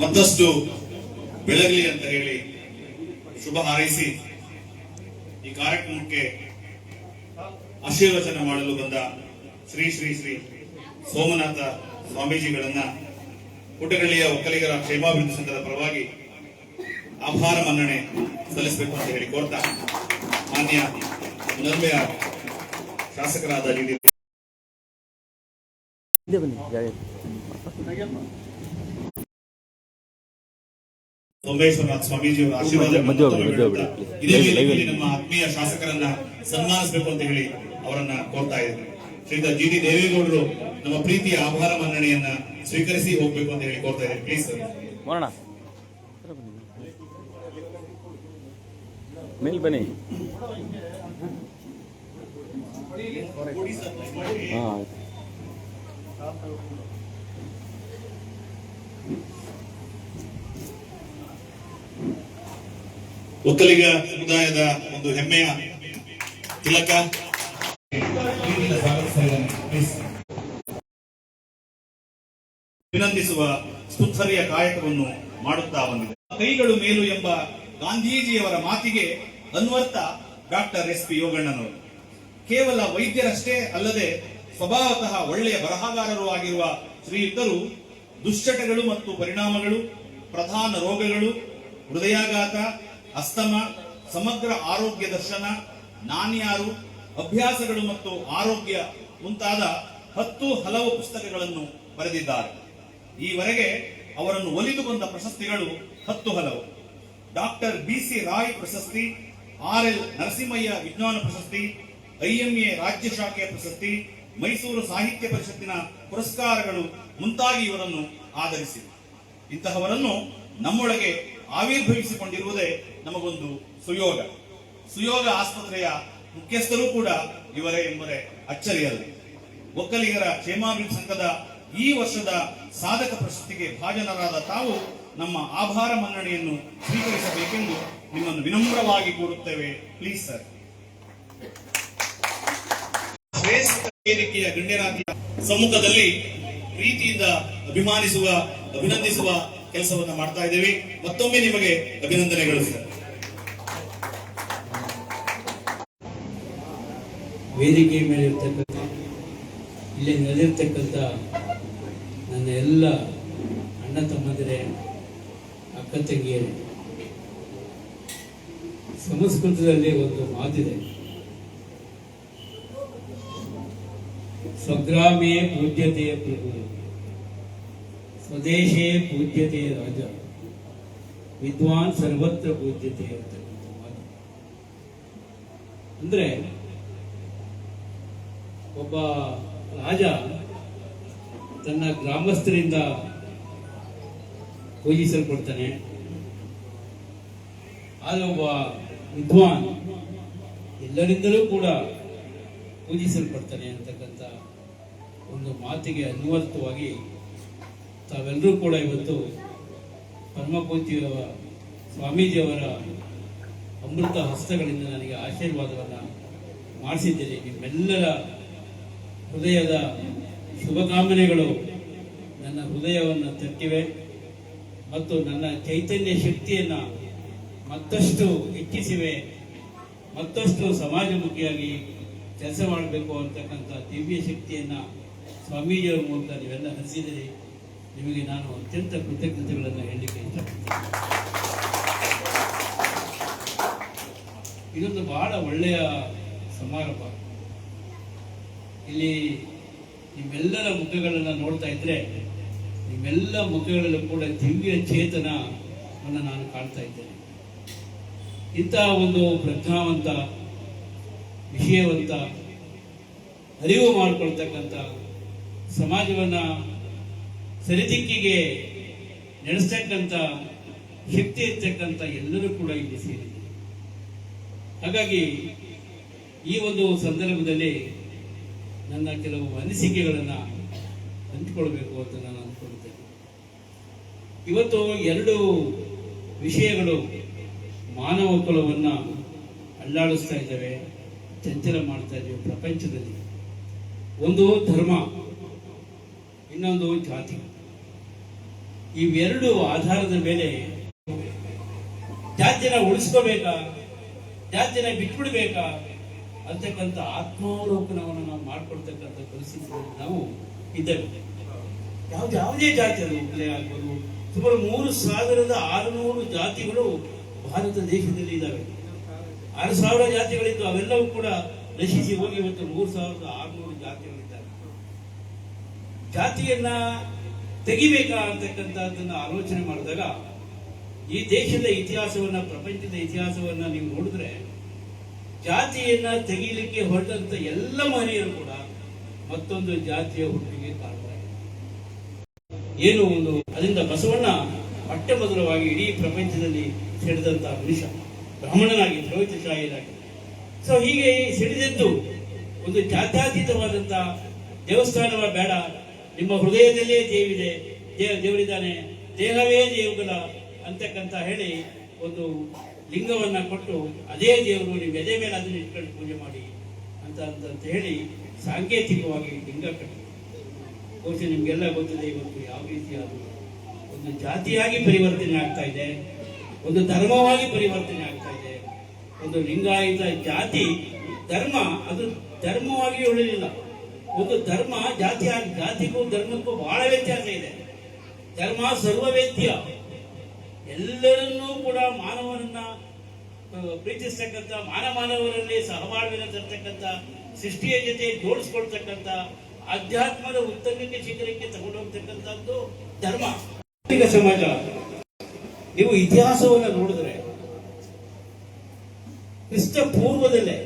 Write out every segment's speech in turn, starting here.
ಮತ್ತಷ್ಟು ಬೆಳಗಲಿ ಅಂತ ಹೇಳಿ ಶುಭ ಹಾರೈಸಿ ಈ ಕಾರ್ಯಕ್ರಮಕ್ಕೆ ಆಶೀರ್ವಚನ ಮಾಡಲು ಬಂದ ಶ್ರೀ ಶ್ರೀ ಶ್ರೀ ಸೋಮನಾಥ ಸ್ವಾಮೀಜಿಗಳನ್ನ ಪುಟಗಳ್ಳಿಯ ಒಕ್ಕಲಿಗರ ಕ್ಷೇಮಾಭಿವೃದ್ಧಿ ಸಂಘದ ಪರವಾಗಿ ಆಭಾರ ಮನ್ನಣೆ ಸಲ್ಲಿಸಬೇಕು ಅಂತ ಹೇಳಿ ಕೋರ್ತಾ ಮಾನ್ಯ ನಲ್ಮೆಯ ಶಾಸಕರಾದ ಸೋಮೇಶ್ವರನಾಥ್ ಸ್ವಾಮೀಜಿಯವರ ಆಶೀರ್ವಾದ. ಇದೇ ಲೈವ್ ನಮ್ಮ ಆತ್ಮೀಯ ಶಾಸಕರನ್ನ ಸನ್ಮಾನಿಸಬೇಕು ಅಂತ ಹೇಳಿ ಅವರನ್ನ ಕೋರ್ತಾ ಇದ್ದೇನೆ ಶ್ರೀಯುತ ಜಿ ಡಿ ದೇವೇಗೌಡರು ನಮ್ಮ ಪ್ರೀತಿಯ ಆಭಾರ ಮನ್ನಣೆಯನ್ನ ಸ್ವೀಕರಿಸಿ ಹೋಗ್ಬೇಕು ಅಂತ ಹೇಳಿ ಕೋರ್ತಾ ಇದ್ದೇನೆ ಪ್ಲೀಸ್ ಮೇಲ್ ಬನ್ನಿ. ಹಾಂ ಒಕ್ಕಲಿಗ ಸಮುದಾಯದ ಒಂದು ಹೆಮ್ಮೆಯ ತಿಲಕ. ಅಭಿನಂದಿಸುವ ಸ್ತುತ್ಸರಿಯ ಕಾಯಕವನ್ನು ಮಾಡುತ್ತಾ ಬಂದಿದೆ ಕೈಗಳು ಮೇಲು ಎಂಬ ಗಾಂಧೀಜಿಯವರ ಮಾತಿಗೆ ಅನ್ವರ್ಥ ಡಾಕ್ಟರ್ ಎಸ್ ಪಿ ಯೋಗಣ್ಣನವರು ಕೇವಲ ವೈದ್ಯರಷ್ಟೇ ಅಲ್ಲದೆ ಸ್ವಭಾವತಃ ಒಳ್ಳೆಯ ಬರಹಗಾರರು ಆಗಿರುವ ಶ್ರೀಯುಕ್ತರು ದುಶ್ಚಟಗಳು ಮತ್ತು ಪರಿಣಾಮಗಳು, ಪ್ರಧಾನ ರೋಗಗಳು, ಹೃದಯಾಘಾತ ಅಸ್ತಮ, ಸಮಗ್ರ ಆರೋಗ್ಯ ದರ್ಶನ ನಾನಿಯಾರು ಅಭ್ಯಾಸಗಳು ಮತ್ತು ಆರೋಗ್ಯ ಮುಂತಾದ ಹತ್ತು ಹಲವು ಪುಸ್ತಕಗಳನ್ನು ಬರೆದಿದ್ದಾರೆ. ಈವರೆಗೆ ಅವರನ್ನು ಒಲಿದು ಬಂದ ಪ್ರಶಸ್ತಿಗಳು ಹತ್ತು ಹಲವು. ಡಾಕ್ಟರ್ ಬಿ ಸಿ ರಾಯ್ ಪ್ರಶಸ್ತಿ ಆರ್ ಎಲ್ ನರಸಿಂಹಯ್ಯ ವಿಜ್ಞಾನ ಪ್ರಶಸ್ತಿ ಐಎಂಎ ರಾಜ್ಯ ಶಾಖೆಯ ಪ್ರಶಸ್ತಿ, ಮೈಸೂರು ಸಾಹಿತ್ಯ ಪರಿಷತ್ತಿನ ಪುರಸ್ಕಾರಗಳು ಮುಂತಾಗಿ ಇವರನ್ನು ಆಧರಿಸಿವೆ. ಇಂತಹವರನ್ನು ನಮ್ಮೊಳಗೆ ಆವಿರ್ಭವಿಸಿಕೊಂಡಿರುವುದೇ ನಮಗೊಂದು ಸುಯೋಗ. ಸುಯೋಗ ಆಸ್ಪತ್ರೆಯ ಮುಖ್ಯಸ್ಥರೂ ಕೂಡ ಇವರೇ ಎಂಬುದೇ ಅಚ್ಚರಿಯಲ್ಲ. ಒಕ್ಕಲಿಗರ ಕ್ಷೇಮಾಭಿವೃದ್ಧಿ ಸಂಘದ ಈ ವರ್ಷದ ಸಾಧಕ ಪ್ರಶಸ್ತಿಗೆ ಭಾಜನರಾದ ತಾವು ನಮ್ಮ ಆಭಾರ ಮನ್ನಣೆಯನ್ನು ಸ್ವೀಕರಿಸಬೇಕೆಂದು ನಿಮ್ಮನ್ನು ವಿನಮ್ರವಾಗಿ ಕೋರುತ್ತೇವೆ. Please, sir. ವೇದಿಕೆಯ ಗಣ್ಯರಾಗಿ ಸಮ್ಮುಖದಲ್ಲಿ ಪ್ರೀತಿಯಿಂದ ಅಭಿಮಾನಿಸುವ, ಅಭಿನಂದಿಸುವ ಕೆಲಸವನ್ನು ಮಾಡ್ತಾ ಇದ್ದೇವೆ. ಮತ್ತೊಮ್ಮೆ ನಿಮಗೆ ಅಭಿನಂದನೆಗಳು, ಸರ್. ವೇದಿಕೆ ಮೇಲೆ ಇರ್ತಕ್ಕಂಥ ಇಲ್ಲಿ ನೆಲೆರ್ತಕ್ಕಂಥ ನನ್ನ ಎಲ್ಲ ಅಣ್ಣ ತಮ್ಮಂದಿರೇ, ಅಕ್ಕ ತಂಗಿಯರೇ, ಸಂಸ್ಕೃತದಲ್ಲಿ ಒಂದು ಮಾತಿದೆ. ಸ್ವಗ್ರಾಮೇ ಪೂಜ್ಯತೆಯ ಪ್ರಭು. ಸ್ವದೇಶೇ ಪೂಜ್ಯತೆಯ ರಾಜ. ವಿದ್ವಾನ್ ಸರ್ವತ್ರ ಪೂಜ್ಯತೆ ಅಂತಕ್ಕಂಥ ಮಾತು. ಅಂದ್ರೆ ಒಬ್ಬ ರಾಜ ತನ್ನ ಗ್ರಾಮಸ್ಥರಿಂದ ಪೂಜಿಸಲ್ಪಡ್ತಾನೆ. ಆದರೆ ಒಬ್ಬ ವಿದ್ವಾನ್ ಎಲ್ಲರಿಂದಲೂ ಕೂಡ ಪೂಜಿಸಲ್ಪಡ್ತಾನೆ ಅಂತಕ್ಕಂಥ ಒಂದು ಮಾತಿಗೆ ಅನ್ವರ್ಥವಾಗಿ ತಾವೆಲ್ಲರೂ ಕೂಡ ಇವತ್ತು ಪರಮಪೂಜ್ಯ ಸ್ವಾಮೀಜಿಯವರ ಅಮೃತ ಹಸ್ತಗಳಿಂದ ನನಗೆ ಆಶೀರ್ವಾದವನ್ನು ಮಾಡಿಸಿದ್ದೇನೆ ನಿಮ್ಮೆಲ್ಲರ ಹೃದಯದ ಶುಭಕಾಮನೆಗಳು ನನ್ನ ಹೃದಯವನ್ನು ತಟ್ಟಿವೆ ಮತ್ತು ನನ್ನ ಚೈತನ್ಯ ಶಕ್ತಿಯನ್ನು ಮತ್ತಷ್ಟು ಹೆಚ್ಚಿಸಿವೆ. ಮತ್ತಷ್ಟು ಸಮಾಜಮುಖಿಯಾಗಿ ಕೆಲಸ ಮಾಡಬೇಕು ಅಂತಕ್ಕಂಥ ದಿವ್ಯ ಶಕ್ತಿಯನ್ನು ಸ್ವಾಮೀಜಿಯವರ ಮೂಲಕ ನೀವೆಲ್ಲ ಹರಿಸಿದಿರಿ ನಿಮಗೆ ನಾನು ಅತ್ಯಂತ ಕೃತಜ್ಞತೆಗಳನ್ನು ಹೇಳಲಿಕ್ಕೆ ಇಷ್ಟಪಡ್ತೀನಿ. ಇದೊಂದು ಬಹಳ ಒಳ್ಳೆಯ ಸಮಾರಂಭ. ಇಲ್ಲಿ ನಿಮ್ಮೆಲ್ಲರ ಮುಖಗಳನ್ನು ನೋಡ್ತಾ ಇದ್ರೆ ನಿಮ್ಮೆಲ್ಲ ಮುಖಗಳಲ್ಲೂ ಕೂಡ ದಿವ್ಯ ಚೇತನವನ್ನು ನಾನು ಕಾಣ್ತಾ ಇದ್ದೇನೆ. ಇಂತಹ ಒಂದು ಪ್ರಜ್ಞಾವಂತ, ವಿಷಯವಂತ, ಅರಿವು ಮಾಡಿಕೊಳ್ತಕ್ಕಂಥ ಸಮಾಜವನ್ನ ಸರಿದಿಕ್ಕಿಗೆ ನಡೆಸ್ತಕ್ಕಂಥ ಶಕ್ತಿ ಇರ್ತಕ್ಕಂಥ ಎಲ್ಲರೂ ಕೂಡ ಇಲ್ಲಿ ಸೇರಿದೆ ಹಾಗಾಗಿ ಈ ಒಂದು ಸಂದರ್ಭದಲ್ಲಿ ನನ್ನ ಕೆಲವು ಅನಿಸಿಕೆಗಳನ್ನು ಹಂಚಿಕೊಳ್ಬೇಕು ಅಂತ ನಾನು ಅಂದ್ಕೊಂಡಿದ್ದೇನೆ ಇವತ್ತು ಎರಡು ವಿಷಯಗಳು ಮಾನವ ಕುಲವನ್ನು ಅಲ್ಲಾಡಿಸ್ತಾ ಇದ್ದಾವೆ, ಚಂಚಲ ಮಾಡ್ತಾ ಇದ್ದೇವೆ ಪ್ರಪಂಚದಲ್ಲಿ. ಒಂದು ಧರ್ಮ, ಇನ್ನೊಂದು ಜಾತಿ. ಇವೆರಡು ಆಧಾರದ ಮೇಲೆ ಜಾತಿನ ಉಳಿಸ್ಕೋಬೇಕಾ, ಜಾತಿನ ಬಿಟ್ಬಿಡ್ಬೇಕಾ? ಅಂತಕ್ಕಂಥ ಆತ್ಮಾವಲೋಕನವನ್ನು ನಾವು ಮಾಡ್ಕೊಳ್ತಕ್ಕಂಥ ಪರಿಸ್ಥಿತಿಯಲ್ಲಿ ನಾವು ಇದ್ದೇವೆ. ಯಾವ್ದು ಯಾವುದೇ ಜಾತಿ ಅದು ಒಕ್ಕಲೆ ಆಗ್ಬೋದು. ಸುಮಾರು ಮೂರು ಸಾವಿರದ ಆರುನೂರು ಜಾತಿಗಳು ಭಾರತ ದೇಶದಲ್ಲಿ ಇದ್ದಾವೆ. ಆರು ಸಾವಿರ ಜಾತಿಗಳಿದ್ದು ಅವೆಲ್ಲವೂ ಕೂಡ ನಶಿಸಿ ಹೋಗಿ ಇವತ್ತು ಮೂರು ಸಾವಿರದ ಆರುನೂರು ಜಾತಿಗಳಿದ್ದಾವೆ. ಜಾತಿಯನ್ನ ತೆಗಿಬೇಕಾ ಅಂತಕ್ಕಂಥದ್ದನ್ನ ಆಲೋಚನೆ ಮಾಡಿದಾಗ ಈ ದೇಶದ ಇತಿಹಾಸವನ್ನ, ಪ್ರಪಂಚದ ಇತಿಹಾಸವನ್ನ ನೀವು ನೋಡಿದ್ರೆ ಜಾತಿಯನ್ನ ತೆಗೀಲಿಕ್ಕೆ ಹೊರಟಂತ ಎಲ್ಲ ಮಹನೀಯರು ಕೂಡ ಮತ್ತೊಂದು ಜಾತಿಯ ಹುಟ್ಟಿಗೆ ಕಾರಣವಾಗಿದೆ ಏನು ಒಂದು ಅದರಿಂದ ಬಸವಣ್ಣ ಮೊಟ್ಟ ಮೊದಲವಾಗಿ ಇಡೀ ಪ್ರಪಂಚದಲ್ಲಿ ಸೆಳೆದಂತಹ ಮನುಷ್ಯ, ಬ್ರಾಹ್ಮಣನಾಗಿ ಪ್ರವೃತ್ತಿಶಾಹಿಯಾಗಿ ಸೊ ಹೀಗೆ ಸಿಡಿದದ್ದು ಒಂದು ಜಾತ್ಯಾತೀತವಾದಂತ ದೇವಸ್ಥಾನವ ಬೇಡ. ನಿಮ್ಮ ಹೃದಯದಲ್ಲೇ ದೇವಿದೆ. ದೇವ ದೇವರಿದ್ದಾನೆ. ದೇಹವೇ ದೇವಗಳ ಅಂತಕ್ಕಂತ ಹೇಳಿ ಒಂದು ಲಿಂಗವನ್ನ ಕೊಟ್ಟು ಅದೇ ದೇವರು ನಿಮ್ಮ ಎದೆ ಮೇಲೆ ಅದನ್ನ ಇಟ್ಕೊಂಡು ಪೂಜೆ ಮಾಡಿ ಅಂತ ಅಂತ ಹೇಳಿ ಸಾಂಕೇತಿಕವಾಗಿ ಲಿಂಗ ಕಟ್ಟಿ. ಬಹುಶಃ ನಿಮ್ಗೆಲ್ಲ ಗೊತ್ತಿದೆ ಇವತ್ತು ಯಾವ ರೀತಿಯಾದ ಒಂದು ಜಾತಿಯಾಗಿ ಪರಿವರ್ತನೆ ಆಗ್ತಾ ಇದೆ, ಒಂದು ಧರ್ಮವಾಗಿ ಪರಿವರ್ತನೆ ಆಗ್ತಾ ಇದೆ. ಒಂದು ಲಿಂಗಾಯತ ಜಾತಿ, ಧರ್ಮ, ಅದು ಧರ್ಮವಾಗಿ ಉಳಿಲಿಲ್ಲ. ಒಂದು ಧರ್ಮ ಜಾತಿ ಜಾತಿಗೂ ಧರ್ಮಕ್ಕೂ ಬಹಳ ವ್ಯತ್ಯಾಸ ಇದೆ. ಧರ್ಮ ಸರ್ವವೇದ್ಯ ಎಲ್ಲರನ್ನೂ ಕೂಡ ಮಾನವನನ್ನ ಪ್ರೀತಿಸ್ತಕ್ಕಂಥ ಮಾನ ಮಾನವರಲ್ಲಿ ಸಹಬಾಳ್ವಿನ ತರ್ತಕ್ಕಂಥ ಸೃಷ್ಟಿಯ ಜೊತೆ ಜೋಡಿಸ್ಕೊಳ್ತಕ್ಕಂಥ ಅಧ್ಯಾತ್ಮದ ಉತ್ತಂಗಕ್ಕೆ ಶಿಖರಕ್ಕೆ ತಗೊಂಡೋಗ್ತಕ್ಕಂಥದ್ದು ಧರ್ಮ. ಸಮಾಜ, ನೀವು ಇತಿಹಾಸವನ್ನು ನೋಡಿದ್ರೆ, ಕ್ರಿಸ್ತ ಪೂರ್ವದಲ್ಲೇ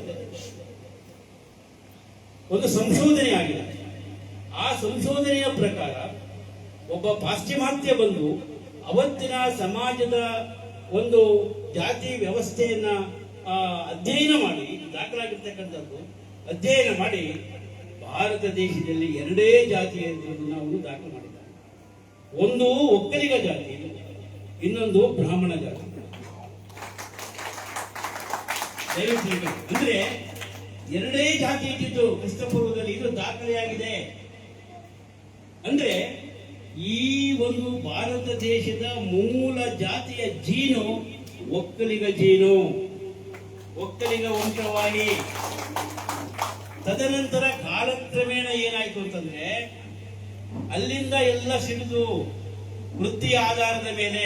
ಒಂದು ಸಂಶೋಧನೆ ಆಗಿದೆ. ಆ ಸಂಶೋಧನೆಯ ಪ್ರಕಾರ ಒಬ್ಬ ಪಾಶ್ಚಿಮಾತ್ಯ ಬಂದು ಅವತ್ತಿನ ಸಮಾಜದ ಒಂದು ಜಾತಿ ವ್ಯವಸ್ಥೆಯನ್ನ ಅಧ್ಯಯನ ಮಾಡಿ, ದಾಖಲಾಗಿರ್ತಕ್ಕಂಥದ್ದು, ಅಧ್ಯಯನ ಮಾಡಿ, ಭಾರತ ದೇಶದಲ್ಲಿ ಎರಡೇ ಜಾತಿ ಇರುವುದನ್ನು ಅವನು ದಾಖಲು ಮಾಡಿದ್ದಾರೆ. ಒಂದು ಒಕ್ಕಲಿಗ ಜಾತಿ, ಇನ್ನೊಂದು ಬ್ರಾಹ್ಮಣ ಜಾತಿ. ಅಂದ್ರೆ, ಎರಡೇ ಜಾತಿ ಇದ್ದಿದ್ದು ಕ್ರಿಸ್ತಪೂರ್ವದಲ್ಲಿ ಇದು ದಾಖಲೆಯಾಗಿದೆ. ಅಂದ್ರೆ, ಈ ಒಂದು ಭಾರತ ದೇಶದ ಮೂಲ ಜಾತಿಯ ಜೀನು ಒಕ್ಕಲಿಗ ಜೀನು, ಒಕ್ಕಲಿಗ ವಂಶವಾಹಿ ತದನಂತರ ಕಾಲಕ್ರಮೇಣ ಏನಾಯ್ತು ಅಂತಂದ್ರೆ, ಅಲ್ಲಿಂದ ಎಲ್ಲ ಸಿಡಿದು ವೃತ್ತಿ ಆಧಾರದ ಮೇಲೆ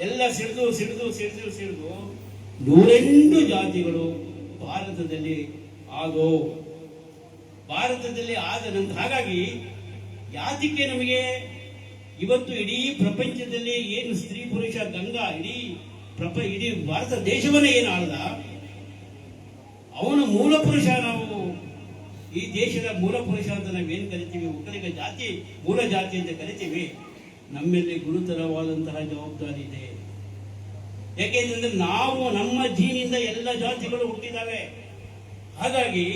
ಎಲ್ಲ ಸಿಡಿದು ಸಿಡಿದು ಸಿಡಿದು ಸಿಡಿದು ನೂರೆಂಟು ಜಾತಿಗಳು ಭಾರತದಲ್ಲಿ ಆಗೋ ಭಾರತದಲ್ಲಿ ಆದ ನಂತರ ಹಾಗಾಗಿ ಯಾತಕ್ಕೆ ನಮಗೆ ಇವತ್ತು ಇಡೀ ಪ್ರಪಂಚದಲ್ಲಿ ಏನು ಸ್ತ್ರೀ ಪುರುಷ ಗಂಗಾ, ಇಡೀ ಪ್ರಪ ಇಡೀ ಭಾರತ ದೇಶವನ್ನೇ ಏನು ಆಳ್ದ ಅವನ ಮೂಲ ಪುರುಷ ನಾವು, ಈ ದೇಶದ ಮೂಲ ಪುರುಷ ಅಂತ ನಾವೇನು ಕರಿತೀವಿ? ಒಕ್ಕಲಿಗ ಜಾತಿ, ಮೂಲ ಜಾತಿ ಅಂತ ಕರಿತೀವಿ. ನಮ್ಮಲ್ಲಿ ಗುರುತರವಾದಂತಹ ಜವಾಬ್ದಾರಿ ಇದೆ. ಯಾಕೆಂದ್ರೆ ನಾವು ನಮ್ಮ ಜೀನಿಂದ ಎಲ್ಲ ಜಾತಿಗಳು ಹುಟ್ಟಿದಾವೆ. ಹಾಗಾಗಿ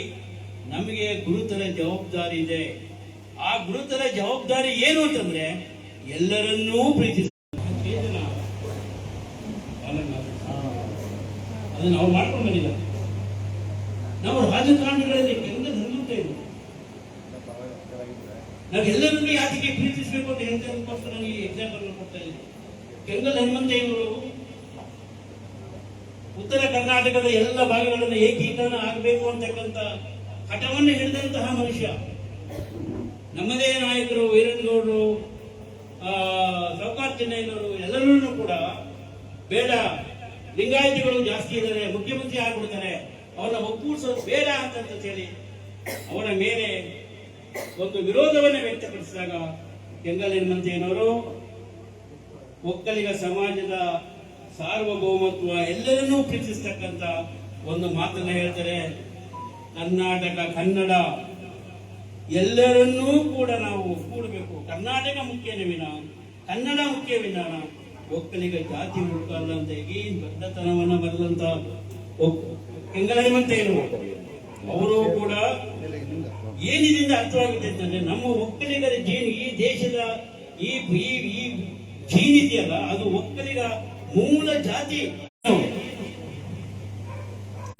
ನಮಗೆ ಗುರುತರ ಜವಾಬ್ದಾರಿ ಇದೆ. ಆ ಗುರುತರ ಜವಾಬ್ದಾರಿ ಏನು ಅಂತಂದ್ರೆ ಎಲ್ಲರನ್ನೂ ಪ್ರೀತಿಸ ಚೇತನ ಪಾಲನೆ ಅದನ್ನು ನಾವು ಮಾಡ್ಕೊಂಡು ಬಂದಿದ್ದಾರೆ ನಾವು ರಾಜಕಾರಣಿಗಳಲ್ಲಿ ಎಂದ ನಿಲ್ಲುತ್ತೇವೆ ನಾವು ಎಲ್ಲರನ್ನು ಯಾತಿಗೆ ಪ್ರೀತಿಸಬೇಕು ಅಂತ ಹೇಳ್ತೇವೆ ನನಗೆ ಎಕ್ಸಾಂಪಲ್ ಕೊಡ್ತಾ ಇದ್ದೀನಿ. ಕೆಂಗಲ್ ಹನುಮಂತಯ್ಯವರು ಉತ್ತರ ಕರ್ನಾಟಕದ ಎಲ್ಲ ಭಾಗಗಳನ್ನು ಏಕೀಕರಣ ಆಗಬೇಕು ಅಂತಕ್ಕಂಥ ಹಠವನ್ನು ಹಿಡಿದಂತಹ ಮನುಷ್ಯ. ನಮ್ಮದೇ ನಾಯಕರು ವೀರೇಂದ್ರಗೌಡರು ಸೌಕಾರ್ ಚೆನ್ನೈನವರು ಎಲ್ಲರನ್ನೂ ಕೂಡ ಬೇಡ ಲಿಂಗಾಯತಿಗಳು ಜಾಸ್ತಿ ಇದ್ದಾರೆ, ಮುಖ್ಯಮಂತ್ರಿ ಆಗ್ಬಿಡ್ತಾರೆ, ಅವರನ್ನ ಒಕ್ಕೂಡಿಸೋದು ಬೇಡ ಅಂತ ಹೇಳಿ ಅವರ ಮೇಲೆ ಒಂದು ವಿರೋಧವನ್ನು ವ್ಯಕ್ತಪಡಿಸಿದಾಗ ಕೆಂಗಲ್ ಹನುಮಂತಯ್ಯನವರು, ಒಕ್ಕಲಿಗ ಸಮಾಜದ ಸಾರ್ವಭೌಮತ್ವ ಎಲ್ಲರನ್ನೂ ಪ್ರೀತಿಸ್ತಕ್ಕಂತ ಒಂದು ಮಾತನ್ನ ಹೇಳ್ತಾರೆ. ಕರ್ನಾಟಕ, ಕನ್ನಡ ಎಲ್ಲರನ್ನೂ ಕೂಡ ನಾವು ಕೂಡಬೇಕು ಕರ್ನಾಟಕ ಮುಖ್ಯ ವಿನ ಕನ್ನಡ ಮುಖ್ಯ ವಿಧಾನ. ಒಕ್ಕಲಿಗ ಜಾತಿ ಹುಡುಕಲ್ಲ ಅಂತ ಈ ದೊಡ್ಡತನವನ್ನ ಬರಲಂತ ಕೆಂಗಲ್ ಏನು ಅವರು ಕೂಡ ಏನಿದಿಂದ ಅರ್ಥವಾಗುತ್ತೆ ಅಂತಂದ್ರೆ ನಮ್ಮ ಒಕ್ಕಲಿಗರ ಜೀನ್ ಈ ದೇಶದ ಈ ಈ ಈ ಜೀನ್ ಇದೆಯಲ್ಲ, ಅದು ಒಕ್ಕಲಿಗ ಮೂಲ ಜಾತಿ.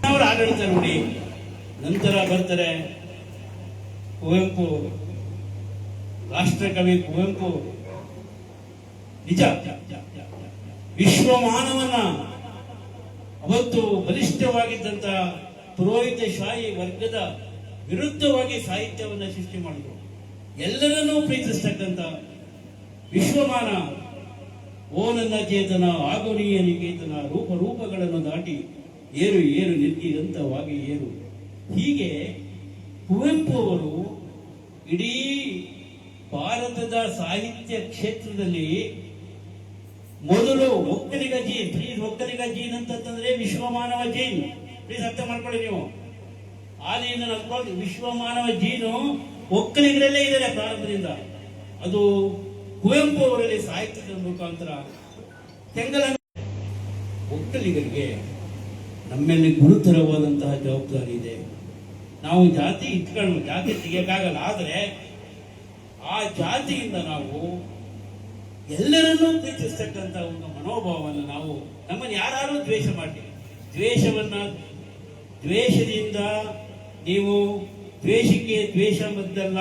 ಅವರ ಆಡಳಿತ ನೋಡಿ, ನಂತರ ಬರ್ತಾರೆ ಕುವೆಂಪು, ರಾಷ್ಟ್ರಕವಿ ಕುವೆಂಪು. ನಿಜ? ವಿಶ್ವ ಮಾನವನ ಅವತ್ತು ಬಲಿಷ್ಠವಾಗಿದ್ದಂತ ಪುರೋಹಿತ ಶಾಹಿ ವರ್ಗದ ವಿರುದ್ಧವಾಗಿ ಸಾಹಿತ್ಯವನ್ನ ಸೃಷ್ಟಿ ಮಾಡಿದ್ರು. ಎಲ್ಲರನ್ನೂ ಪ್ರೀತಿಸ್ತಕ್ಕಂಥ ವಿಶ್ವಮಾನ ಓ ನನ್ನ ಚೇತನ ಆಗುನೀಯ ನಿಕೇತನ ರೂಪ ರೂಪಗಳನ್ನು ದಾಟಿ ಏರು ಏರು ನಿರ್ಗಿದಂತವಾಗಿ ಏರು. ಹೀಗೆ ಕುವೆಂಪು ಅವರು ಇಡೀ ಭಾರತದ ಸಾಹಿತ್ಯ ಕ್ಷೇತ್ರದಲ್ಲಿ ಮೊದಲು Vokkaliga gene please Vokkaliga gene ಅಂತಂದ್ರೆ ವಿಶ್ವಮಾನವ ಜೀನ್. ಪ್ಲೀಸ್ ಅರ್ಥ ಮಾಡ್ಕೊಳ್ಳಿ ನೀವು. ಆದಿಯಿಂದ ವಿಶ್ವ ಮಾನವ ಜೀನು ಒಕ್ಕಲಿಗರಲ್ಲೇ ಇದ್ದಾರೆ ಪ್ರಾರಂಭದಿಂದ. ಅದು ಕುವೆಂಪು ಅವರಲ್ಲಿ ಸಾಹಿತ್ಯದ ಮುಖಾಂತರ. ತೆಂಗಲ ಒಕ್ಕಲಿಗರಿಗೆ ನಮ್ಮಲ್ಲಿ ಗುರುತರವಾದಂತಹ ಜವಾಬ್ದಾರಿ ಇದೆ. ನಾವು ಜಾತಿ ಇಟ್ಕೊಂಡು ಜಾತಿ ತೆಗಿಯಕ್ಕಾಗಲ್ಲ. ಆದರೆ ಆ ಜಾತಿಯಿಂದ ನಾವು ಎಲ್ಲರನ್ನೂ ಪ್ರೀತಿಸ್ತಕ್ಕಂಥ ಒಂದು ಮನೋಭಾವವನ್ನು ನಾವು ನಮ್ಮನ್ನು ಯಾರು ದ್ವೇಷ ಮಾಡ್ತೀವಿ ದ್ವೇಷವನ್ನ ದ್ವೇಷದಿಂದ ನೀವು ದ್ವೇಷಕ್ಕೆ ದ್ವೇಷ ಬಂದಲ್ಲ.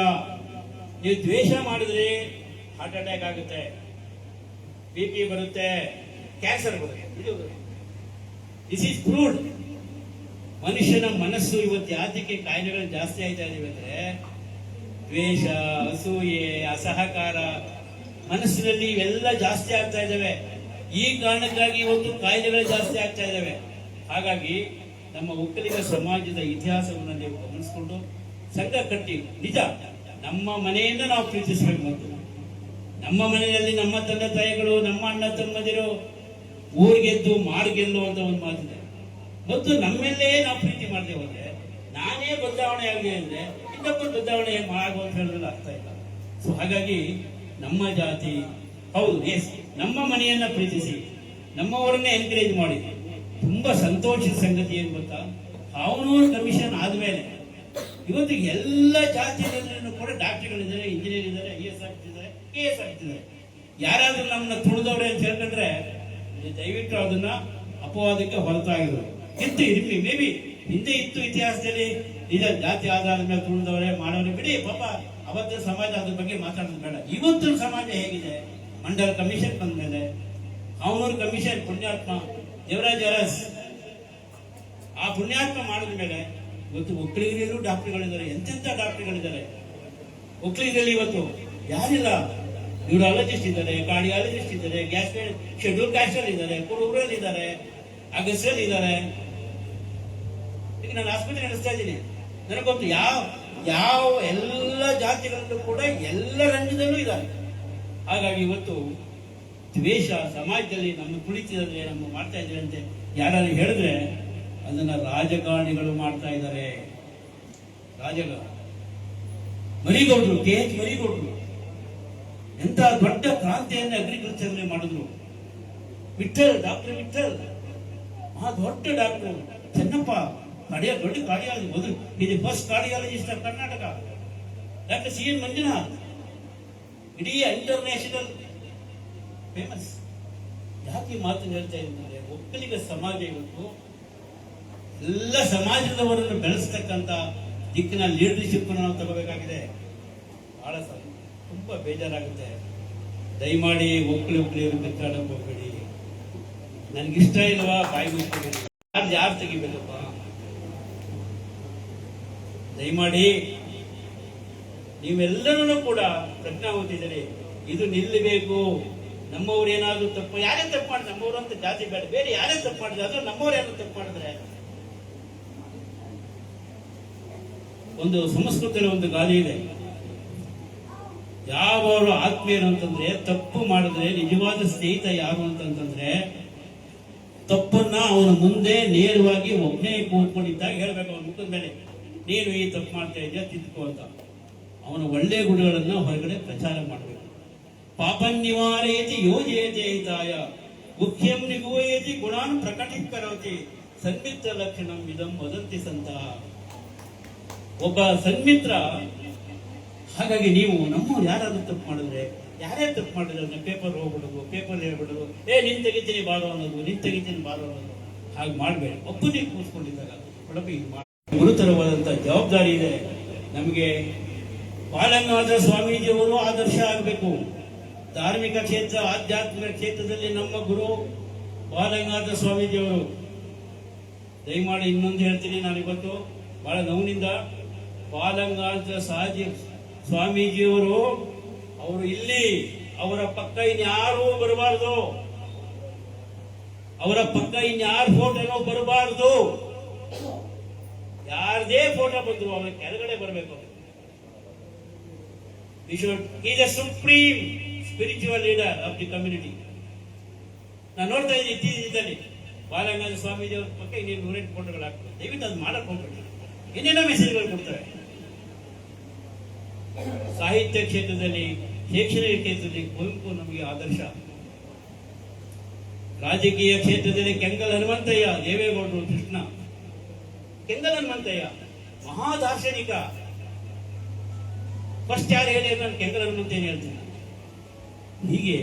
ನೀವು ದ್ವೇಷ ಮಾಡಿದ್ರೆ ಹಾರ್ಟ್ ಅಟ್ಯಾಕ್ ಆಗುತ್ತೆ ಬಿ ಪಿ ಬರುತ್ತೆ ಕ್ಯಾನ್ಸರ್ ಬರುತ್ತೆ. ಇದು ದಿಸ್ ಈಸ್ ಪ್ರೂವ್ಡ್ ಮನುಷ್ಯನ ಮನಸ್ಸು ಇವತ್ತು ಯಾತಕ್ಕೆ ಕಾಯಿಲೆಗಳು ಜಾಸ್ತಿ ಆಯ್ತಾ ಇದಾವೆ ಅಂದ್ರೆ ದ್ವೇಷ, ಅಸೂಯೆ, ಅಸಹಕಾರ ಮನಸ್ಸಿನಲ್ಲಿ ಇವೆಲ್ಲ ಜಾಸ್ತಿ ಆಗ್ತಾ ಇದ್ದಾವೆ. ಈ ಕಾರಣಕ್ಕಾಗಿ ಇವತ್ತು ಕಾಯಿಲೆಗಳು ಜಾಸ್ತಿ ಆಗ್ತಾ ಇದ್ದಾವೆ. ಹಾಗಾಗಿ ನಮ್ಮ ಒಕ್ಕಲಿಗ ಸಮಾಜದ ಇತಿಹಾಸವನ್ನು ನೀವು ಗಮನಿಸಿಕೊಂಡು ಸಂಘ ಕಟ್ಟಿ, ನಿಜ, ನಮ್ಮ ಮನೆಯಿಂದ ನಾವು ಪ್ರೀತಿಸಬೇಕು ಮತ್ತು. ನಮ್ಮ ಮನೆಯಲ್ಲಿ ನಮ್ಮ ತಂದೆ ತಾಯಿಗಳು, ನಮ್ಮ ಅಣ್ಣ ತಮ್ಮದಿರು ಊರಿಗೆದ್ದು ಮಾರ್ಗೆಲ್ಲು ಅಂತ ಒಂದು ಮಾತಿದೆ. ಮತ್ತು ನಮ್ಮೆಲ್ಲೇ ನಾವು ಪ್ರೀತಿ ಮಾಡಿದೆ ಹೋದ್ರೆ ನಾನೇ ಬದಲಾವಣೆ ಆಗಲಿ ಅಂದ್ರೆ, ಇನ್ನೊಬ್ಬರು ಬದಲಾವಣೆ ಮಾಡುವಂತ ಹೇಳಿದ್ರೆ ಅರ್ಥ ಇಲ್ಲ. ಸೊ ಹಾಗಾಗಿ ನಮ್ಮ ಜಾತಿ. ಹೌದು ಎಸ್ ನಮ್ಮ ಮನೆಯನ್ನ ಪ್ರೀತಿಸಿ, ನಮ್ಮವರನ್ನೇ ಎನ್ಕರೇಜ್ ಮಾಡಿ. ತುಂಬಾ ಸಂತೋಷದ ಸಂಗತಿ ಏನು ಗೊತ್ತಾ? ಅವನವ್ರ ಕಮಿಷನ್ ಆದ್ಮೇಲೆ. ಇವತ್ತು ಎಲ್ಲ ಜಾತಿ ಜಾತಿಯಲ್ಲೂ ಕೂಡ ಡಾಕ್ಟರ್ಗಳಿದ್ದಾರೆ ಇಂಜಿನಿಯರ್ ಇದ್ದಾರೆ ಐ ಎಸ್ ಆಗ್ತಿದ್ದಾರೆ ಕೆ ಎಸ್ ಆಗ್ತಿದ್ದಾರೆ ಯಾರಾದ್ರೂ ನಮ್ಮನ್ನ ತುಳಿದವ್ರೆ ಅಂತ ಹೇಳ್ಕೊಂಡ್ರೆ ದಯವಿಟ್ಟು ಅದನ್ನ ಅಪವಾದಕ್ಕೆ ಹೊರತಾಗಿದ್ರು ಇತ್ತು, ಇರ್ಲಿ ಮೇ ಬಿ ಹಿಂದೆ ಇತ್ತು ಇತಿಹಾಸದಲ್ಲಿ ನಿಜ ಜಾತಿ ಆಧಾರದ ಮೇಲೆ ತುಳಿದವ್ರೆ, ಮಾಡವ್ರೆ, ಬಿಡಿ, ಪಾಪ. ಅವತ್ತಿನ ಸಮಾಜ ಅದ್ರ ಬಗ್ಗೆ ಮಾತಾಡೋದು ಬೇಡ. ಇವತ್ತು ಸಮಾಜ ಹೇಗಿದೆ? ಮಂಡಲ ಕಮಿಷನ್ ಬಂದ ಮೇಲೆ ಕಮಿಷನ್ ಪುಣ್ಯಾತ್ಮ ದೇವರಾಜ್ ಅರಸ್ ಆ ಪುಣ್ಯಾತ್ಮ ಮಾಡಿದ ಮೇಲೆ ಇವತ್ತು ಒಕ್ಕಲಿಗರಲ್ಲೂ ಡಾಕ್ಟರ್ಗಳಿದ್ದಾರೆ. ಎಂತೆಂಥ ಡಾಕ್ಟರ್ಗಳಿದ್ದಾರೆ? ಒಕ್ಕಲಿಗರಲ್ಲಿ ಇವತ್ತು ಯಾರಿಲ್ಲ? ನ್ಯೂರಾಲಜಿಸ್ಟ್ ಇದ್ದಾರೆ, ಕಾರ್ಡಿಯಾಲಜಿಸ್ಟ್ ಇದ್ದಾರೆ, ಗ್ಯಾಸ್ ಶೆಡ್ಯೂಲ್ ಕ್ಯಾಸ್ಟಲ್ ಇದ್ದಾರೆ ಕುರುಬ್ರಲ್ಲಿ ಇದ್ದಾರೆ ಅಗಸ್ರಲ್ಲಿ ಇದ್ದಾರೆ. ಈಗ ನಾನು ಆಸ್ಪತ್ರೆ ನಡೆಸ್ತಾ ಇದ್ದೀನಿ. ನನಗೊಂದು ಯಾವ ಯಾವ ಎಲ್ಲ ಜಾತಿಗಳಲ್ಲೂ ಕೂಡ ಎಲ್ಲ ರಂಗದಲ್ಲೂ ಇದ್ದಾರೆ. ಹಾಗಾಗಿ ಇವತ್ತು ದ್ವೇಷ ಸಮಾಜದಲ್ಲಿ ನಮ್ಮ ಕುಳಿತಿದ್ರೆ ನಮ್ಮ ಮಾಡ್ತಾ ಇದ್ದಾರೆ ಅಂತ ಯಾರು ಹೇಳಿದ್ರೆ ಅದನ್ನ ರಾಜಕಾರಣಿಗಳು ಮಾಡ್ತಾ ಇದ್ದಾರೆ. ರಾಜಕಾರಣ ಮರಿಗೌಡರು, ಕೆ ಎಚ್ ಮರಿಗೌಡರು ಎಂತ ದೊಡ್ಡ ಕ್ರಾಂತಿಯನ್ನು ಅಗ್ರಿಕಲ್ಚರ್ ಮಾಡಿದ್ರು. ವಿಠಲ್ ಡಾಕ್ಟರ್ ವಿಠಲ್ ಆ ದೊಡ್ಡ ಡಾಕ್ಟರ್, ಚೆನ್ನಪ್ಪ ಕಾರ್ಡಿಯ ದೊಡ್ಡ ಕಾರ್ಡಿಯಾಲಜಿ ಮೊದಲು ಇದು first cardiologist of Karnataka. Doctor C N Manjunath, ಇಡೀ ಇಂಟರ್ನ್ಯಾಷನಲ್ ಫೇಮಸ್ ಯಾಕೆ ಮಾತು ಹೇಳ್ತಾ ಇದ್ದಾರೆ? ಒಕ್ಕಲಿಗ ಸಮಾಜ ಇವತ್ತು ಎಲ್ಲ ಸಮಾಜದವರನ್ನು ಬೆಳೆಸ್ತಕ್ಕಂಥ ದಿಕ್ಕಿನ ಲೀಡರ್ಶಿಪ್ ನಾವು ತಗೋಬೇಕಾಗಿದೆ. ಬಹಳ ತುಂಬಾ ಬೇಜಾರಾಗುತ್ತೆ. ದಯಮಾಡಿ ಒಕ್ಕಲಿ ಒಕ್ಕಲಿಯರು ಕಿತ್ತಾಡಕ್ ಹೋಗ್ಬೇಡಿ. ನನ್ಗಿಷ್ಟ ಇಲ್ವಾ? ಬಾಯಿ ಯಾರು ಯಾರು ತೆಗಿಬೇಕಪ್ಪ? ದಯಮಾಡಿ ನೀವೆಲ್ಲರೂ ಕೂಡ ಪ್ರಜ್ಞಾ ಹೊಂದಿದ್ದೀರಿ ಇದು ನಿಲ್ಲಬೇಕು. ನಮ್ಮವ್ರು ಏನಾದ್ರು ತಪ್ಪು, ಯಾರೇ ತಪ್ಪು ಮಾಡಿದ್ರೆ, ನಮ್ಮವ್ರು ಅಂತ ಜಾತಿ ಬೇಡ. ಬೇರೆ ಯಾರೇ ತಪ್ಪು ಮಾಡಿದ್ರೆ ಅದು ನಮ್ಮವ್ರು ಯಾರು ತಪ್ಪು ಮಾಡಿದ್ರೆ? ಒಂದು ಸಂಸ್ಕೃತಿಯ ಒಂದು ಗಾದೆ ಇದೆ. ಯಾವರು ಆತ್ಮೀಯರು ಅಂತಂದ್ರೆ ತಪ್ಪು ಮಾಡಿದ್ರೆ, ನಿಜವಾದ ಸ್ನೇಹಿತ ಯಾರು ಅಂತಂತಂದ್ರೆ ತಪ್ಪನ್ನ ಅವನ ಮುಂದೆ ನೇರವಾಗಿ ಒಬ್ಬನೇ ಕೂತ್ಕೊಂಡಿದ್ದಾಗ ಹೇಳ್ಬೇಕು ಅವನ ಮುಖದ ಮೇಲೆ. ನೀನು ಈ ತಪ್ಪು ಮಾಡ್ತಾ ಇದೆಯಾ, ತಿದ್ಕೋ ಅಂತ. ಅವನ ಒಳ್ಳೆ ಗುಣಗಳನ್ನ ಹೊರಗಡೆ ಪ್ರಚಾರ ಮಾಡಬೇಕು. ಪಾಪ ನಿವಾರಯತಿ ಯೋಜಯತಿ ಹಿತಾಯ ಮುಖ್ಯಂ ನಿಗೋಯತಿ ಗುಣಾನ್ ಪ್ರಕಟೀಕರೋತಿ. ಸನ್ಮಿತ್ರ ಲಕ್ಷಣಂ ಇದಂ ವದಂತಿ ಸಂತ. ಒಬ್ಬ ಸನ್ಮಿತ್ರ, ಹಾಗಾಗಿ ನೀವು ನಮ್ಮ ಯಾರಾದ್ರೂ ತಪ್ಪು ಮಾಡಿದ್ರೆ, ಯಾರೇ ತಪ್ಪು ಮಾಡಿದ್ರೆ ಪೇಪರ್ ಹೋಗ್ಬಿಡೋದು ಪೇಪರ್ ಹೇಳ್ಬಿಡೋದು, ಏ, ನಿನ್ ತೆಗಿತೀನಿ ಬಾರೋ ಅನ್ನೋದು, ನಿನ್ ತೆಗಿತೀನಿ ಬಾರೋ ಅನ್ನೋದು. ಹಾಗೆ ಮಾಡಬೇಡಿ. ಒಬ್ಬನೇ ಕೂತ್ಕೊಂಡಿದ್ದಾಗ ಮೇಡಮ್ ಇದು ಮಾಡಿ ಗುರುತರವಾದಂತ ಜವಾಬ್ದಾರಿ ಇದೆ. ನಮಗೆ ಬಾಲಗಂಗಾಧರ ಸ್ವಾಮೀಜಿಯವರು ಆದರ್ಶ ಆಗಬೇಕು. ಧಾರ್ಮಿಕ ಕ್ಷೇತ್ರ, ಆಧ್ಯಾತ್ಮಿಕ ಕ್ಷೇತ್ರದಲ್ಲಿ ನಮ್ಮ ಗುರು ಬಾಲಗಂಗಾಧರ ಸ್ವಾಮೀಜಿಯವರು. ದಯಮಾಡಿ ಇನ್ನೊಂದು ಹೇಳ್ತೀನಿ ನಾನು ಇವತ್ತು. ಬಹಳ ನೋವಿನಿಂದ ಬಾಲಗಂಗಾಧರ ಸಾಜಿ ಸ್ವಾಮೀಜಿಯವರು, ಅವರು ಇಲ್ಲಿ ಅವರ ಪಕ್ಕ ಇನ್ಯಾರೂ ಬರಬಾರ್ದು. ಅವರ ಪಕ್ಕ ಇನ್ಯಾರು ಫೋಟೋನೋ ಬರಬಾರ್ದು. ಯಾರದೇ ಫೋಟೋ ಬಂದ್ರು ಅವನ ಕೆಳಗಡೆ ಬರಬೇಕು is a supreme spiritual leader of the community ನಾನು ನೋಡ್ತಾ ಇದ್ದೀನಿ ಇತ್ತೀಚಿನಲ್ಲಿ ಬಾಲಗಂಗಾಧರ ಸ್ವಾಮೀಜಿ ಅವ್ರ ಪಕ್ಕ ಇನ್ನೇನು ನೂರೆಂಟು ಫೋಟೋಗಳು ಹಾಕ್ತಾರೆ. ದಯವಿಟ್ಟು ಅದು ಮಾಡಕ್ ಹೋಗ್ಬೇಡಿ. ಇನ್ನೇನೋ ಮೆಸೇಜ್ಗಳು ಕೊಡ್ತಾರೆ. ಸಾಹಿತ್ಯ ಕ್ಷೇತ್ರದಲ್ಲಿ, ಶೈಕ್ಷಣಿಕ ಕ್ಷೇತ್ರದಲ್ಲಿ ಕುವೆಂಪು ನಮಗೆ ಆದರ್ಶ. ರಾಜಕೀಯ ಕ್ಷೇತ್ರದಲ್ಲಿ ಕೆಂಗಲ್ ಹನುಮಂತಯ್ಯ, ದೇವೇಗೌಡರು ಕೃಷ್ಣ. ಕೆಂಗಲ್ ಹನುಮಂತಯ್ಯ ಮಹಾ ದಾರ್ಶನಿಕ ಫಸ್ಟ್ ಯಾರು ಹೇಳಿ ನಾನು ಕೆಂಗಲ್ ಏನು ಹೇಳ್ತೀನಿ. ಹೀಗೆ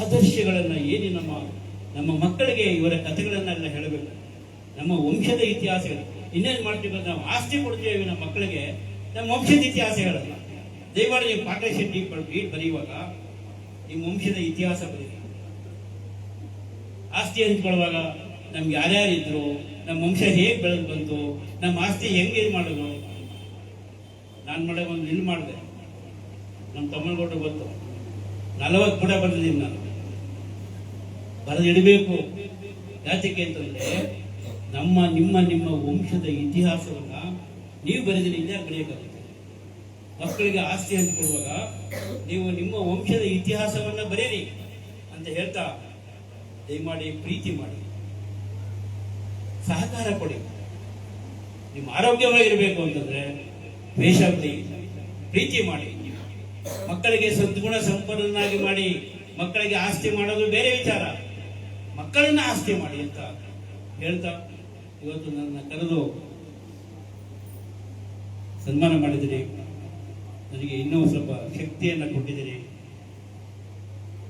ಆದರ್ಶಗಳನ್ನ ಏನು ನಮ್ಮ ನಮ್ಮ ಮಕ್ಕಳಿಗೆ ಇವರ ಕಥೆಗಳನ್ನೆಲ್ಲ ಹೇಳಬೇಕು. ನಮ್ಮ ವಂಶದ ಇತಿಹಾಸಗಳು. ಇನ್ನೇನು ಮಾಡ್ತೀವಿ ನಾವು ಆಸ್ತಿ ಕೊಡ್ತೀವಿ ನಮ್ಮ ಮಕ್ಕಳಿಗೆ. ನಮ್ಮ ವಂಶದ ಇತಿಹಾಸ ಹೇಳಲ್ಲ ದಯಮಾಡಿ ನೀವು ಶೆಟ್ಟಿ ಬೀಟ್ ಬರೆಯುವಾಗ, ನಿಮ್ಮ ವಂಶದ ಇತಿಹಾಸ ಬರೀ ಆಸ್ತಿ ಹಂಚ್ಕೊಳ್ಳುವಾಗ ನಮ್ಗೆ ಯಾರ್ಯಾರು ಇದ್ರು ನಮ್ಮ ವಂಶ ಹೇಗೆ ಬೆಳೆದು ಬಂತು, ನಮ್ಮ ಆಸ್ತಿ ಹೆಂಗೆ ಇದು ಮಾಡೋದು? ನಾನು ಮಾಡೋ ಒಂದು ನಿಲ್ ಮಾಡಿದೆ. ನಮ್ಮ ತಮ್ಮನಗೌಡ ಗೊತ್ತು. ನಲವತ್ತು ಪುಟ ಬರೆದಿದ್ದೀನಿ ನಾನು ಬರೆದಿಡಬೇಕು ಯಾತಕ್ಕೆ ಅಂತಂದ್ರೆ, ನಮ್ಮ, ನಿಮ್ಮ ನಿಮ್ಮ ವಂಶದ ಇತಿಹಾಸವನ್ನ ನೀವು ಬರೆದಿನ ಇಲ್ಲ ಬರೆಯೋಕ್ಕಾಗುತ್ತೆ? ಮಕ್ಕಳಿಗೆ ಆಸ್ತಿ ಕೊಡುವಾಗ ನೀವು ನಿಮ್ಮ ವಂಶದ ಇತಿಹಾಸವನ್ನ ಬರೀರಿ ಅಂತ ಹೇಳ್ತಾ, ದಯಮಾಡಿ ಪ್ರೀತಿ ಮಾಡಿ. ಸಹಕಾರ ಕೊಡಿ. ನಿಮ್ಮ ಆರೋಗ್ಯವಾಗಿರಬೇಕು ಅಂತಂದ್ರೆ ದ್ವೇಷ ಪ್ರೀತಿ ಮಾಡಿ. ಮಕ್ಕಳಿಗೆ ಸದ್ಗುಣ ಸಂಪನ್ನನಾಗಿ ಮಾಡಿ, ಮಕ್ಕಳಿಗೆ ಆಸ್ತಿ ಮಾಡೋದು ಬೇರೆ ವಿಚಾರ. ಮಕ್ಕಳನ್ನ ಆಸ್ತಿ ಮಾಡಿ ಅಂತ ಹೇಳ್ತಾ ಇವತ್ತು ನನ್ನ ಕರೆದು ಸನ್ಮಾನ ಮಾಡಿದಿರಿ ನನಗೆ ಇನ್ನೂ ಸ್ವಲ್ಪ ಶಕ್ತಿಯನ್ನು ಕೊಟ್ಟಿದ್ದೀರಿ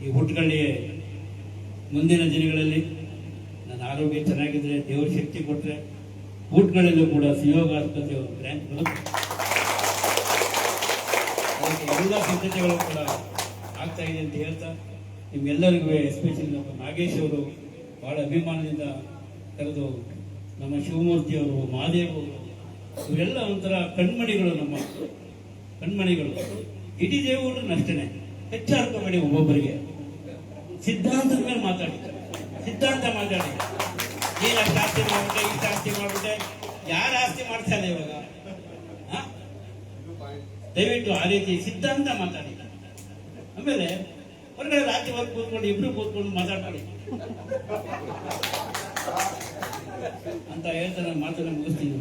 ಈ ಹುಟ್ಟುಗಳಿಗೆ ಮುಂದಿನ ದಿನಗಳಲ್ಲಿ ಆರೋಗ್ಯ ಚೆನ್ನಾಗಿದ್ರೆ, ದೇವ್ರ ಶಕ್ತಿ ಕೊಟ್ಟರೆ ಊಟಗಳಲ್ಲೂ ಕೂಡ ಸುಯೋಗ ಆಸ್ಪತ್ರೆ ಅದಕ್ಕೆ ಎಲ್ಲ ಸಿದ್ಧತೆಗಳು ಕೂಡ ಆಗ್ತಾ ಇದೆ ಅಂತ ಹೇಳ್ತಾ ನಿಮ್ಗೆಲ್ಲರಿಗೂ ಎಸ್ಪೆಷಲಿ ನಮ್ಮ ನಾಗೇಶ್ ಅವರು ಬಹಳ ಅಭಿಮಾನದಿಂದ ಕರೆದು ನಮ್ಮ ಶಿವಮೂರ್ತಿ ಅವರು, ಮಹಾದೇವ್ ಅವರು, ಇವರೆಲ್ಲ ಒಂಥರ ಕಣ್ಮಣಿಗಳು ನಮ್ಮ ಕಣ್ಮಣಿಗಳು. ಇಡೀ ದೇವರು ಅಷ್ಟೇನೆ ಹೆಚ್ಚಾಡ್ಕೋಬೇಡಿ ಒಬ್ಬೊಬ್ಬರಿಗೆ. ಸಿದ್ಧಾಂತದ ಮೇಲೆ ಮಾತಾಡಿ. ಸಿದ್ಧಾಂತ ಮಾತಾಡಿ. ನೀನು ಅಷ್ಟು ಆಸ್ತಿ ಮಾಡ್ಬಿಟ್ಟೆ ಇಷ್ಟು ಆಸ್ತಿ ಮಾಡ್ಬಿಟ್ಟೆ? ಯಾರು ಆಸ್ತಿ ಮಾಡ್ತಾರೆ ಇವಾಗ? ದಯವಿಟ್ಟು ಆ ರೀತಿ ಸಿದ್ಧಾಂತ ಮಾತಾಡಿ. ಆಮೇಲೆ ಹೊರಗಡೆ ಹೊತ್ತು ಕೂತ್ಕೊಂಡು ಇಬ್ರು ಕೂತ್ಕೊಂಡು ಮಾತಾಡ್ಕೊಳ್ಳಿ. ಅಂತ ಹೇಳ್ತಾರೆ ನಾನು ಮಾತನ್ನ ಮುಗಿಸ್ತೀನಿ.